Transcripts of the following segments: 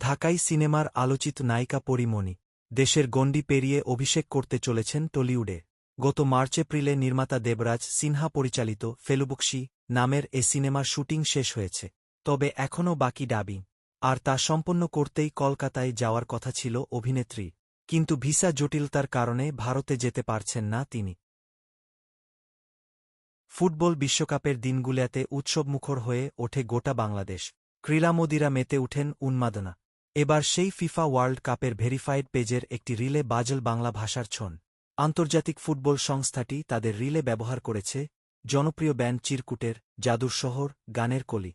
ঢাকাই সিনেমার আলোচিত নায়িকা পরিমণি, দেশের গণ্ডি পেরিয়ে অভিষেক করতে চলেছেন টলিউডে। গত মার্চ এপ্রিলে নির্মাতা দেবরাজ সিনহা পরিচালিত ফেলুবুকসি নামের এ সিনেমার শুটিং শেষ হয়েছে, তবে এখনও বাকি ডাবিং, আর তা সম্পন্ন করতেই কলকাতায় যাওয়ার কথা ছিল অভিনেত্রী, কিন্তু ভিসা জটিলতার কারণে ভারতে যেতে পারছেন না তিনি। ফুটবল বিশ্বকাপের দিনগুলিয়াতে উৎসবমুখর হয়ে ওঠে গোটা বাংলাদেশ। ক্রীড়ামোদীরা মেতে উঠেন উন্মাদনা। এবার সেই ফিফা ওয়ার্ল্ড কাপের ভেরিফাইড পেজের একটি রিলে বাজল বাংলা ভাষার ছন। আন্তর্জাতিক ফুটবল সংস্থাটি তাদের রিলে ব্যবহার করেছে, জনপ্রিয় ব্যান্ড চিরকুটের, জাদুর শহর, গানের কলি।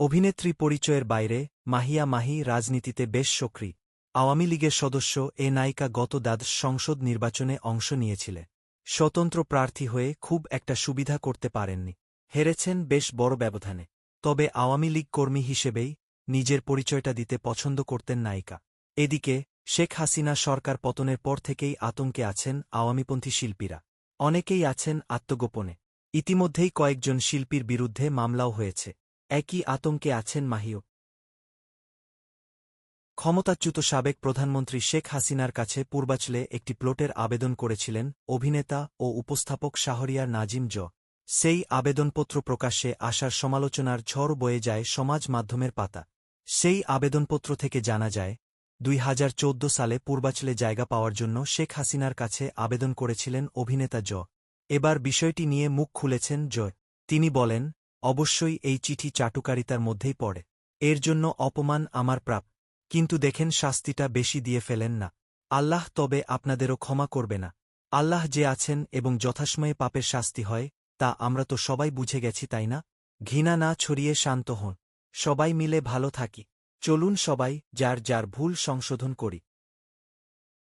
অভিনেত্রী পরিচয়ের বাইরে, মাহিয়া মাহি রাজনীতিতে বেশ সক্রিয়। আওয়ামী লীগের সদস্য এ নায়িকা গত দ্বাদশ সংসদ নির্বাচনে অংশ নিয়েছিলেন স্বতন্ত্র প্রার্থী হয়ে খুব একটা সুবিধা করতে পারেননি। হেরেছেন বেশ বড় ব্যবধানে। তবে আওয়ামী লীগ কর্মী হিসেবেই নিজের পরিচয়টা দিতে পছন্দ করতেন নায়িকা। এদিকে, শেখ হাসিনা সরকার পতনের পর থেকেই আতঙ্কে আছেন আওয়ামীপন্থী শিল্পীরা। অনেকেই আছেন আত্মগোপনে। ইতিমধ্যেই কয়েকজন শিল্পীর বিরুদ্ধে মামলাও হয়েছে। একই আতঙ্কে আছেন মাহিও। ক্ষমতাচ্যুত সাবেক প্রধানমন্ত্রী শেখ হাসিনার কাছে পূর্বাচলে একটি প্লটের আবেদন করেছিলেন অভিনেতা ও উপস্থাপক শাহরিয়ার নাজিম জ। সেই আবেদনপত্র প্রকাশ্যে আসার সমালোচনার ঝড় বয়ে যায় সমাজ মাধ্যমের পাতা। সেই আবেদনপত্র থেকে জানা যায়, দুই হাজার চৌদ্দ সালে পূর্বাচলে জায়গা পাওয়ার জন্য শেখ হাসিনার কাছে আবেদন করেছিলেন অভিনেতা জ। এবার বিষয়টি নিয়ে মুখ খুলেছেন জয় তিনি বলেন, অবশ্যই এই চিঠি চাটুকারিতার মধ্যেই পড়ে। এর জন্য অপমান আমার প্রাপ। কিন্তু দেখেন শাস্তিটা বেশি দিয়ে ফেলেন না। আল্লাহ তবে আপনাদেরও ক্ষমা করবে না। আল্লাহ যে আছেন এবং যথাসময়ে পাপের শাস্তি হয়, তা আমরা তো সবাই বুঝে গেছি, তাই না? ঘৃণা না ছড়িয়ে শান্ত হন। সবাই মিলে ভালো থাকি। চলুন সবাই যার যার ভুল সংশোধন করি।